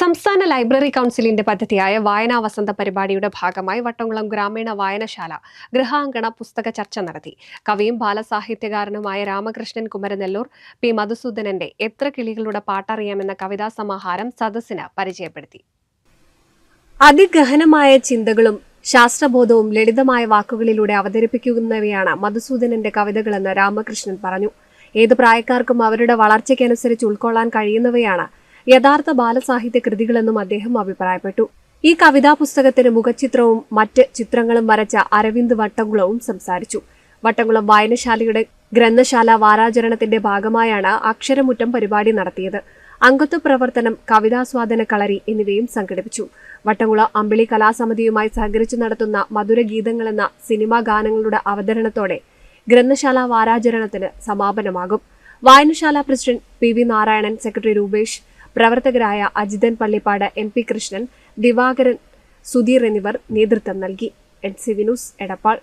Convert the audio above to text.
സംസ്ഥാന ലൈബ്രറി കൗൺസിലിന്റെ പദ്ധതിയായ വായനാ വസന്ത പരിപാടിയുടെ ഭാഗമായി വട്ടംകുളം ഗ്രാമീണ വായനശാല ഗൃഹാങ്കണ പുസ്തക ചർച്ച നടത്തി. കവിയും ബാലസാഹിത്യകാരനുമായ രാമകൃഷ്ണൻ കുമരനെല്ലൂർ പി മധുസൂദനന്റെ എത്ര കിളികളുടെ പാട്ടറിയാമെന്ന കവിതാ സമാഹാരം സദസ്സിന് പരിചയപ്പെടുത്തി. അതിഗഹനമായ ചിന്തകളും ശാസ്ത്രബോധവും ലളിതമായ വാക്കുകളിലൂടെ അവതരിപ്പിക്കുന്നവയാണ് മധുസൂദനന്റെ കവിതകളെന്ന് രാമകൃഷ്ണൻ പറഞ്ഞു. ഏത് പ്രായക്കാർക്കും അവരുടെ വളർച്ചയ്ക്കനുസരിച്ച് ഉൾക്കൊള്ളാൻ കഴിയുന്നവയാണ് യഥാർത്ഥ ബാലസാഹിത്യ കൃതികളെന്നും അദ്ദേഹം അഭിപ്രായപ്പെട്ടു. ഈ കവിതാ പുസ്തകത്തിന് മുഖചിത്രവും മറ്റ് ചിത്രങ്ങളും വരച്ച അരവിന്ദ് വട്ടംകുളവും സംസാരിച്ചു. വട്ടംകുളം വായനശാലയുടെ ഗ്രന്ഥശാല വാരാചരണത്തിന്റെ ഭാഗമായാണ് അക്ഷരമുറ്റം പരിപാടി നടത്തിയത്. അംഗത്വ പ്രവർത്തനം കവിതാസ്വാദന കളരി എന്നിവയും സംഘടിപ്പിച്ചു. വട്ടംകുള അമ്പിളി കലാസമിതിയുമായി സഹകരിച്ചു നടത്തുന്ന മധുരഗീതങ്ങൾ എന്ന സിനിമാ ഗാനങ്ങളുടെ അവതരണത്തോടെ ഗ്രന്ഥശാല വാരാചരണത്തിന് സമാപനമാകും. വായനശാല president P V Narayanan secretary Rupesh പ്രവർത്തകരായ അജിതൻ പള്ളിപ്പാട് എം പി കൃഷ്ണൻ ദിവാകരൻ സുധീർ എന്നിവർ നേതൃത്വം നൽകി. N C Vinoos Edappal.